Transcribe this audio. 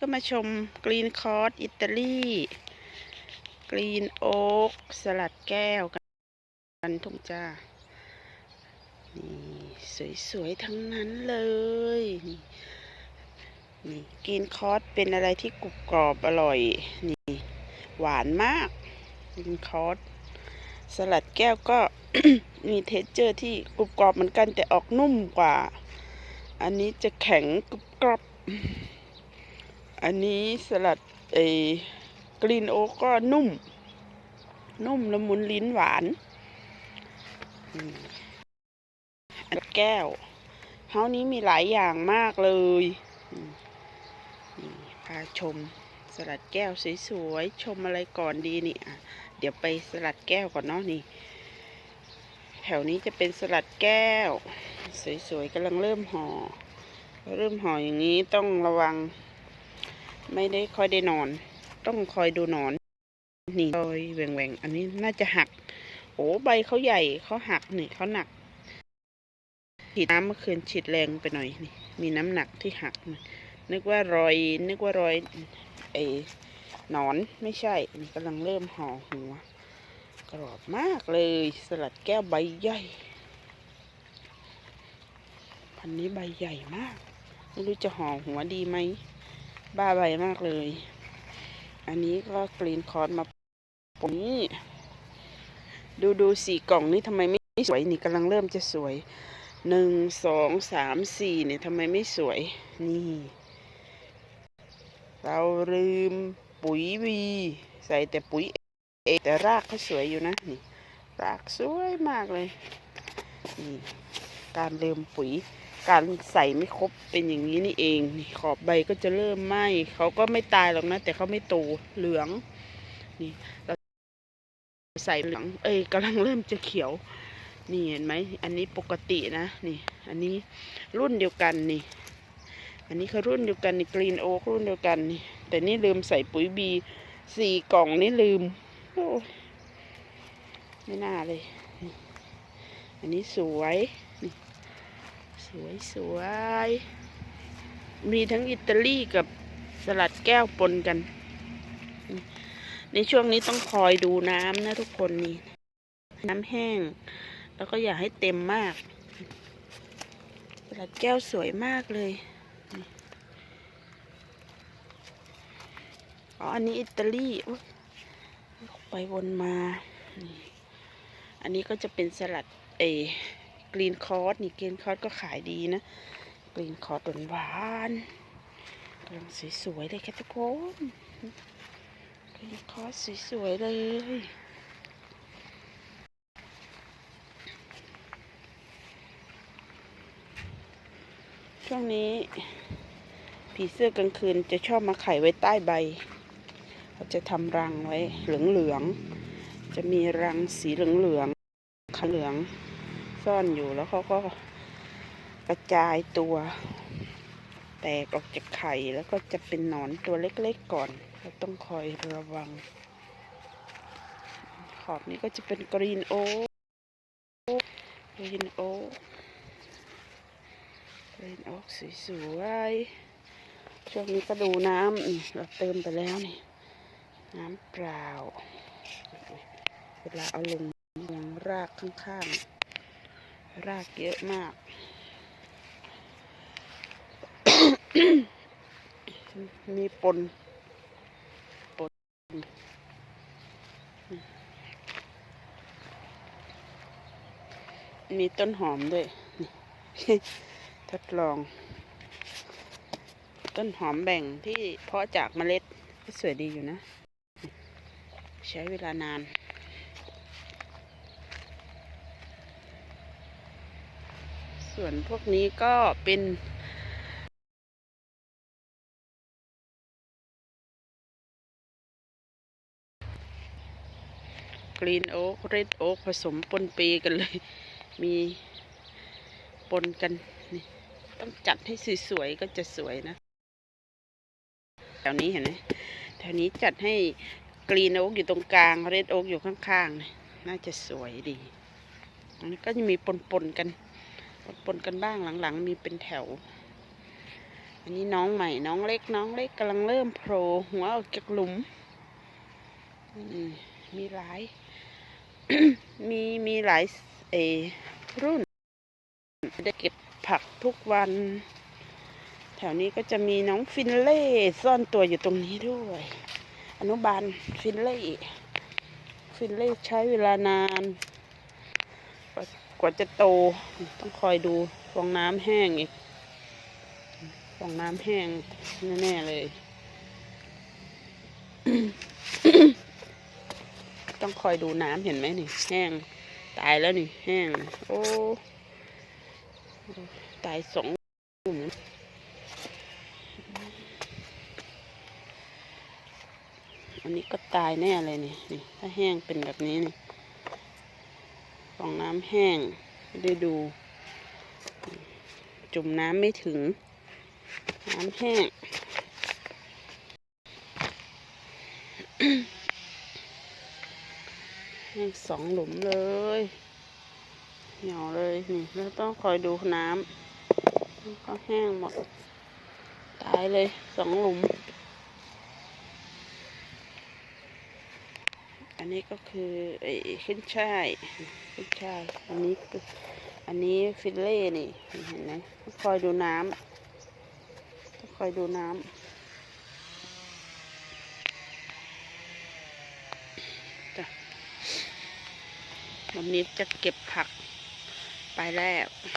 ก็มาชมกรีนคอร์สอิตาลีกรีนโอ๊กสลัดแก้วกันทุกจ้า นี่สวยๆ ทั้งนั้นเลยนี่นี่กรีนคอร์สเป็นอะไรที่กรุบกรอบอร่อย นี่ หวานมากกรีนคอร์สสลัดแก้วก็มีเทคเจอร์ที่กรุบกรอบเหมือนกันแต่ออกนุ่มกว่า อันนี้จะแข็งกรุบกรอบ อันนี้สลัดเอกรีนโอ๊กก็นุ่ม นุ่มละมุนลิ้นหวาน อันแก้วเฮานี้มีหลายอย่างมากเลยนี่พาชมสลัดแก้วสวยๆ ชมอะไรก่อนดีนี่อะเดี๋ยวไปสลัดแก้วก่อนเนาะนี่ แถวนี้จะเป็นสลัดแก้ว สวยๆกำลังเริ่มห่อ เริ่มห่ออย่างนี้ต้องระวัง ไม่ได้ค่อยได้นอน ต้องคอยดูนอน นี่คอยแหว่งๆ อันนี้น่าจะหัก โอ้ใบเขาใหญ่เขาหักนี่เขาหนัก ฉีดน้ำเมื่อคืนฉีดแรงไปหน่อยนี่ มีน้ำหนักที่หัก นึกว่ารอย นึกว่ารอยไอ้หนอนไม่ใช่นี่กำลังเริ่มห่อหัว กรอบมากเลยสลัดแก้วใบใหญ่พันนี้ใบใหญ่มาก ไม่รู้จะห่อหัวดีไหม บ้าใบมากเลย อันนี้ก็กรีนคอร์สมาปนนี้ดูดูสี่กล่องนี้ทำไมไม่สวยนี่กำลังเริ่มจะสวยหนึ่งสองสามสี่เนี่ยทำไมไม่สวย นี่ เราลืมปุ๋ยวี ใส่แต่ปุ๋ยเอแต่รากเขาสวยอยู่นะนี่รากสวยมากเลยนี่การลืมปุ๋ย การใส่ไม่ครบเป็นอย่างนี้นี่เองนี่ขอบใบก็จะเริ่มไหม้เขาก็ไม่ตายหรอกนะ แต่เขาไม่โตเหลือง นี่เราใส่เหลือง เอ้ยกำลังเริ่มจะเขียว นี่เห็นไหมอันนี้ปกตินะนี่ อันนี้รุ่นเดียวกันนี่ อันนี้คือรุ่นเดียวกันนี่กรีนโอ๊กรุ่นเดียวกันนี่ แต่นี่ลืมใส่ปุ๋ยบีสี่กล่องนี่ลืมโอ้ไม่น่าเลย อันนี้สวย วยสวยมีทั้งอิตาลีกับสลัดแก้วปนกัน ในช่วงนี้ต้องคอยดูน้ำนะทุกคนนี่ น้ำแห้ง แล้วก็อย่าให้เต็มมาก สลัดแก้วสวยมากเลย อ๋อ อันนี้อิตาลีไปวนมา อันนี้ก็จะเป็นสลัดเอ กรีนคอร์สนี่กรีนคอร์สก็ขายดีนะ กรีนคอร์สหวานกำลังสวยๆเลยค่ะทุกคนกรีนคอร์สสวยๆเลยช่วงนี้ ผีเสื้อกลางคืนจะชอบมาไข่ไว้ใต้ใบเขาจะทำรังไว้เหลืองๆจะมีรังสีเหลืองๆขาเหลือง ซ่อนอยู่แล้วเขาก็กระจายตัว แตกออกจากไข่แล้วก็จะเป็นหนอนตัวเล็กๆก่อน เราต้องคอยระวัง ขอบนี้ก็จะเป็นกรีนโอ๊กกรีนโอ๊กกรีนโอ๊กสวยๆช่วงนี้ก็ดูน้ำเราเติมไปแล้วนี่น้ำเปล่า เวลาเอาลงยังรากข้างๆ รากเยอะมากมีปนปนมีต้นหอมด้วย ทดลอง ต้นหอมแบ่งที่เพาะจากเมล็ดก็สวยดีอยู่นะ ใช้เวลานาน ส่วนพวกนี้ก็เป็นกรีนโอ๊กเรดโอ๊กผสมปนเปกันเลย มีปนกันนี่ต้องจัดให้สวยๆก็จะสวยนะแถวนี้เห็นไหมแถวนี้จัดให้กรีนโอ๊กอยู่ตรงกลางเรดโอ๊กอยู่ข้างๆนี่น่าจะสวยดีอันนี้ก็จะมีปนๆกัน ปนกันบ้างหลังๆ มีเป็นแถว อันนี้น้องใหม่น้องเล็กน้องเล็กกำลังเริ่มโผล่หัวออกจากหลุมนี่มีหลาย มีมีหลายเออรุ่น ได้เก็บผักทุกวัน แถวนี้ก็จะมีน้องฟินเล่ซ่อนตัวอยู่ตรงนี้ด้วย อนุบาลฟินเล่ ฟินเล่ใช้เวลานาน กว่าจะโต ต้องคอยดูฟองน้ำแห้งอีกฟองน้ำแห้งแน่ๆเลย ต้องคอยดูน้ำเห็นไหมนี่ แห้ง ตายแล้วนี่ แห้ง โอ้ ตายสองกลุ่มอันนี้ก็ตายแน่เลยนี่นี่ ถ้าแห้งเป็นแบบนี้นี่ ฟองน้ำแห้งไม่ได้ดู จุ่มน้ำไม่ถึง น้ำแห้ง แห้งสองหลุมเลยเหนียวเลยนี่แล้วต้องคอยดูน้ำก็แห้งหมด ตายเลยสองหลุม อั นี้ก็คือไอ้ขึ้นช่ายขึ้นช่าย อันนี้ก็อันนี้ฟิลเล่นี่เห็นไหมต้องคอยดูน้ำต้องคอยดูน้ำจ้ะวันนี้จะเก็บผักไปแล้ว